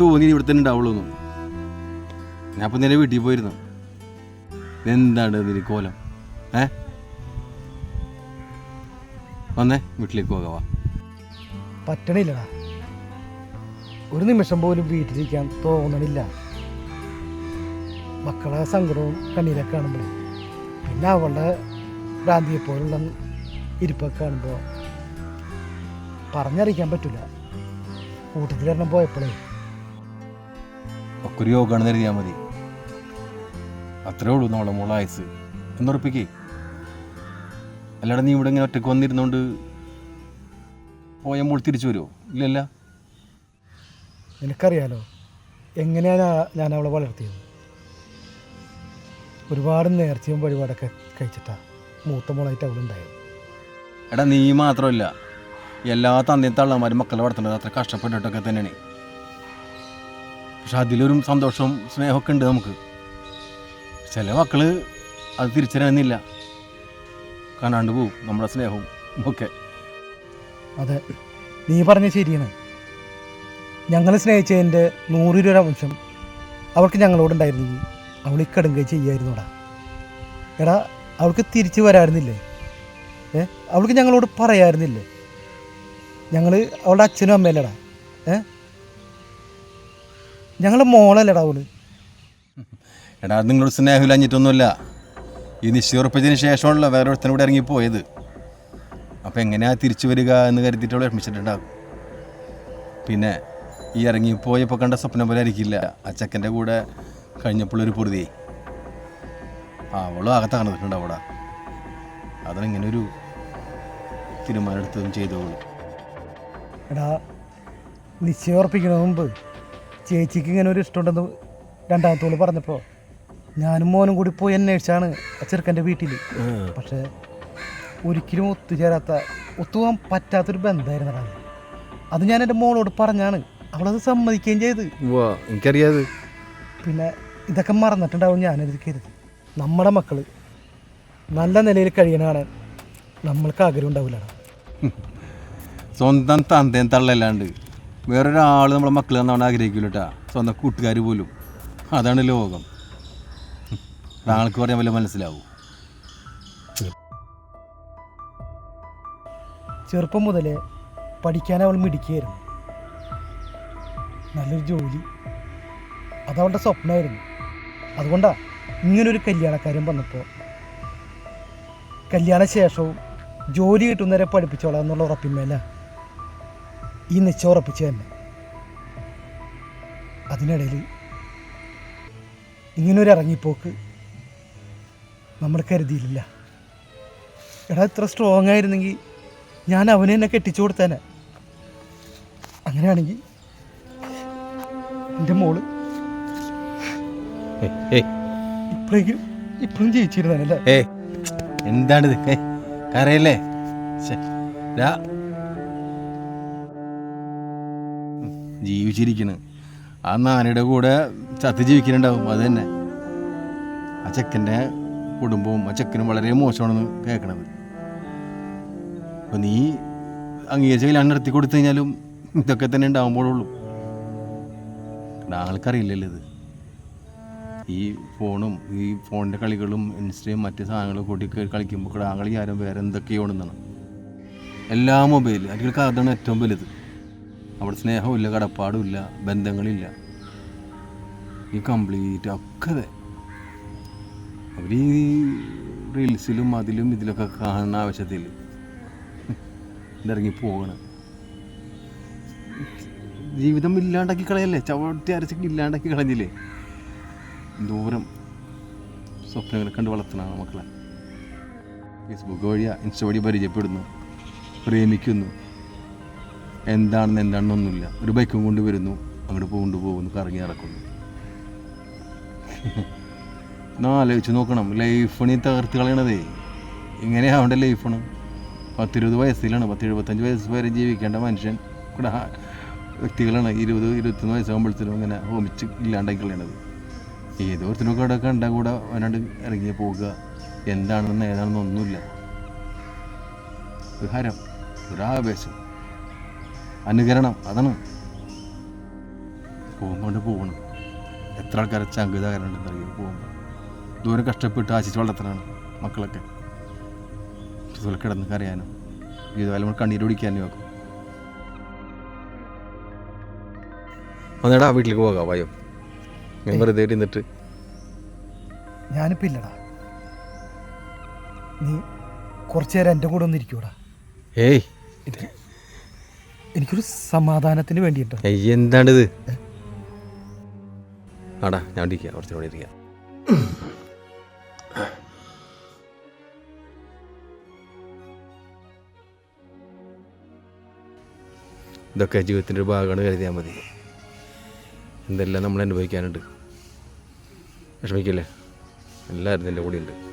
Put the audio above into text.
തോന്നി ഇവിടെ തന്നെ ഉണ്ടാവുള്ളൂ. ഞാൻ അപ്പം നിന്നെ വീട്ടിൽ പോയിരുന്നു. എന്താണ് ഇതിന് കോലം? ഏ? വന്നേ വീട്ടിലേക്ക് പോകാവാ പറ്റണില്ലടാ. ഒരു നിമിഷം പോലും വീട്ടിലിരിക്കാൻ തോന്നണില്ല. മക്കളെ സങ്കടവും കണ്ണീരൊക്കെ കാണുമ്പോൾ പിന്നെ അവളുടെ ഭ്രാന്തിയെ പോലുള്ള ഇരിപ്പൊക്കെ കാണുമ്പോൾ പറഞ്ഞറിയിക്കാൻ പറ്റില്ല കൂട്ടത്തിലെണ്ണം പോയപ്പോഴേ ഒക്കെ ഒരു യോഗമാണെന്ന് കരുതിയാൽ മതി. അത്രേ ഉള്ളൂ നമ്മളെ മോളെ ആയുസ്. എന്നുറപ്പിക്കേ അല്ലാതെ നീ ഇവിടെ ഇങ്ങനെ ഒറ്റയ്ക്ക് വന്നിരുന്നോണ്ട് പോയ മോൾ തിരിച്ചു വരുമോ ഇല്ലല്ല. നിനക്കറിയാലോ എങ്ങനെയാണ് ഞാൻ അവളെ വളർത്തിയത്? ഒരുപാട് നേർച്ചയും വഴിപാടൊക്കെ കഴിച്ചിട്ടാ മൂത്ത മോളായിട്ട് അവളുണ്ടായത്. എടാ നീ മാത്രമല്ല എല്ലാ തന്നെ തള്ളമാരും മക്കളെ വളർത്തുന്നത് അത്ര കഷ്ടപ്പെട്ടിട്ടൊക്കെ തന്നെയാണ്. പക്ഷെ അതിലൊരു സന്തോഷവും സ്നേഹമൊക്കെ ഉണ്ട് നമുക്ക്. ചില മക്കൾ അത് തിരിച്ചറിയുന്നില്ല. കാണാണ്ട് പോവും നമ്മുടെ സ്നേഹവും ഒക്കെ. അതെ. നീ പറഞ്ഞ ശരിയാണ്. ഞങ്ങൾ സ്നേഹിച്ചതിന്റെ നൂറ് രൂപ അംശം അവൾക്ക് ഞങ്ങളോടുണ്ടായിരുന്നെങ്കിൽ അവൾ ഈ കടുങ്കൈ ചെയ്യായിരുന്നുടാ. എടാ അവൾക്ക് തിരിച്ചു വരായിരുന്നില്ലേ ഏ? അവൾക്ക് ഞങ്ങളോട് പറയായിരുന്നില്ലേ ഞങ്ങൾ അവളുടെ അച്ഛനും അമ്മയല്ലടാ. ഏ? ഞങ്ങളുടെ മോളല്ലടാ അവൾ. എടാ അത് നിങ്ങളോട് സ്നേഹമില്ലാഞ്ഞിട്ടൊന്നുമല്ല. ഈ നിശ്ചയുറപ്പിച്ചതിന് ശേഷമാണല്ലോ വേറെ ഒരുത്തനും കൂടെ ഇറങ്ങിപ്പോയത്. അപ്പോൾ എങ്ങനെയാ തിരിച്ചു വരിക എന്ന് കരുതിയിട്ട് അവൾ വിഷമിച്ചിട്ടുണ്ടാകും പിന്നെ ഈ ഇറങ്ങിപ്പോയപ്പോൾ കണ്ട സ്വപ്നം പോലെ ആയിരിക്കില്ല. ആ ചെക്കന്റെ കൂടെ കഴിഞ്ഞപ്പോഴൊരു പൊറുതി. അവളും അകത്ത് കണ്ടിട്ടുണ്ട് അവിടെ. അതാണ് ഇങ്ങനെ ഒരു തീരുമാനം എടുത്തതും ചെയ്തോളൂ എടാ നിശ്ചയം മുമ്പ് ചേച്ചിക്ക് ഇങ്ങനെ ഒരു ഇഷ്ടമുണ്ടെന്ന് രണ്ടാമത്തോൾ പറഞ്ഞപ്പോൾ ഞാനും മോനും കൂടി പോയി അന്വേഷിച്ചാണ് ആ ചെറുക്കന്റെ വീട്ടിൽ പക്ഷേ ഒരിക്കലും ഒത്തുചേരാത്ത ഒത്തുപോകാൻ പറ്റാത്തൊരു ബന്ധമായിരുന്നു അത്. അത് ഞാൻ എന്റെ മോളോട് പറഞ്ഞാണ്. അവളത് സമ്മതിക്കുകയും ചെയ്ത്. എനിക്കറിയാത്. പിന്നെ ഇതൊക്കെ മറന്നിട്ടുണ്ടാവും ഞാനത് കരുതി. നമ്മുടെ മക്കൾ നല്ല നിലയിൽ കഴിയണതാണ് നമ്മൾക്ക് ആഗ്രഹം ഉണ്ടാവില്ല സ്വന്തം തന്തയും തള്ളല്ലാണ്ട് വേറൊരാൾ നമ്മളെ മക്കൾ തന്നാണ് ആഗ്രഹിക്കില്ല കേട്ടാ സ്വന്തം കൂട്ടുകാർ പോലും. അതാണ് ലോകം. ഒരാൾക്ക് പറയാൻ വല്ല മനസ്സിലാവും. ചെറുപ്പം മുതലേ പഠിക്കാൻ അവൾ മിടിക്കുകയായിരുന്നു നല്ലൊരു ജോലി. അതവളുടെ സ്വപ്നമായിരുന്നു. അതുകൊണ്ടാ ഇങ്ങനൊരു കല്യാണക്കാരൻ വന്നപ്പോൾ കല്യാണ ശേഷവും ജോലി കിട്ടുന്നവരെ പഠിപ്പിച്ചോളാം എന്നുള്ള ഉറപ്പിന്മേല. ഈ നെച്ചോറപ്പിച്ച് തന്നെ. അതിനിടയിൽ ഇങ്ങനൊരു ഇറങ്ങിപ്പോക്ക് നമ്മൾ കരുതിയില്ല. എടാ ഇത്ര സ്ട്രോങ് ആയിരുന്നെങ്കിൽ ഞാൻ അവനെ തന്നെ കെട്ടിച്ചു കൊടുത്തേനെ. അങ്ങനെയാണെങ്കിൽ എന്റെ മോൾ ഇപ്പോഴെങ്കിലും ഇപ്പോഴും ജയിച്ചിരുന്നല്ലേ എന്താണിത് കരയല്ലേ? ജീവിച്ചിരിക്കണ്. ആ നാനയുടെ കൂടെ ചത്ത് ജീവിക്കുന്നുണ്ടാവും അത് തന്നെ. ആ ചെക്കന്റെ കുടുംബവും ആ ചെക്കനും വളരെ മോശമാണെന്ന് കേൾക്കണത്. അപ്പോൾ നീ അംഗീകരിച്ച കല്യാണം നടത്തി കൊടുത്തു കഴിഞ്ഞാലും ഇതൊക്കെ തന്നെ ഉണ്ടാകുമ്പോഴുള്ളൂ ആൾക്കറിയില്ലല്ലോ ഇത്. ഈ ഫോണും ഈ ഫോണിന്റെ കളികളും ഇൻസ്റ്റയും മറ്റ് സാധനങ്ങളും കൂട്ടി കളിക്കുമ്പോൾ കളി ആരും വേറെ എന്തൊക്കെയാണെന്നാണ് എല്ലാ മൊബൈൽ അതിൽ അതാണ് ഏറ്റവും വലുത്. അവിടെ സ്നേഹമില്ല കടപ്പാടുമില്ല ബന്ധങ്ങളില്ല. ഈ കംപ്ലീറ്റ് ഒക്കെ അവർ ഈ റീൽസിലും അതിലും ഇതിലൊക്കെ കാണുന്ന ആവശ്യത്തിൽ ഇതിറങ്ങി പോകണം ജീവിതം ഇല്ലാണ്ടാക്കി കളയല്ലേ? ചവിട്ടി അരച്ച് ഇല്ലാണ്ടാക്കി കളഞ്ഞില്ലേ? ദൂരം സ്വപ്നങ്ങൾ കണ്ട് വളർത്തണമാണ് മക്കളെ. ഫേസ്ബുക്ക് വഴിയാ ഇൻസ്റ്റ വഴി പരിചയപ്പെടുന്നു പ്രേമിക്കുന്നു. എന്താണെന്ന് എന്താണെന്നൊന്നുമില്ല. ഒരു ബൈക്കും കൊണ്ട് വരുന്നു. അങ്ങോട്ട് കൊണ്ടുപോകുന്നു കറങ്ങി ഇറക്കുന്നു എന്നാലോചിച്ച് നോക്കണം. ലൈഫണി തകർത്ത് കളയണതേ. ഇങ്ങനെയാവണ്ട ലൈഫാണ് പത്തിരുപത് വയസ്സിലാണ്. പത്ത് എഴുപത്തഞ്ച് വയസ്സ് വരെ ജീവിക്കേണ്ട മനുഷ്യൻ ഇവിടെ വ്യക്തികളാണ്. ഇരുപത് ഇരുപത്തൊന്ന് വയസ്സാകുമ്പോഴത്തേനും ഇങ്ങനെ ഹോമിച്ച് ഇല്ലാണ്ടാക്കി കളയണത്. ഏതോരുത്തരൊക്കെ അവിടെ കണ്ട കൂടെ അവനാണ്ട് ഇറങ്ങി പോവുക. എന്താണെന്ന് ഏതാണെന്നൊന്നുമില്ല. ഒരു ഹരം ഒരു ആവേശം. അനുകരണം. അതാണ്. പോകുമ്പോൾ പോകണം എത്ര ആൾക്കാരെ ചങ്ക് തകരുന്നുണ്ടെന്ന് അറിയാം പോകുമ്പോൾ ദൂരം കഷ്ടപ്പെട്ട് ആശിച്ച് വളർത്തണം മക്കളൊക്കെ. ഇതുപോലെ കിടന്ന് കരയാനും ജീവിതകാലം നമ്മൾ കണ്ണീര് പിടിക്കാനും ഒക്കെ. വന്നേടാ വീട്ടിലേക്ക് പോകാം വായോ. ഞാൻ വെറുതെ ഇരുന്നിട്ട്. ഞാനിപ്പോൾ ഇല്ലടാ. നീ കുറച്ചു നേരം എന്റെ കൂടെ ഒന്ന് ഇരിക്കൂടാ ഏയ്. എനിക്ക് എനിക്കൊരു സമാധാനത്തിന് വേണ്ടിയിട്ടോ. എന്താണിത്? ആടാ ഞാൻ ഇരിക്കാം കുറച്ചുകൂടെ ഇരിക്കാം. ഇതൊക്കെ ജീവിതത്തിന്റെ ഒരു ഭാഗമാണ് കരുതിയാൽ മതി. എന്തെല്ലാം നമ്മൾ അനുഭവിക്കാനുണ്ട്. വിഷമിക്കില്ലേ? എല്ലാവരും എന്റെ ഉണ്ട്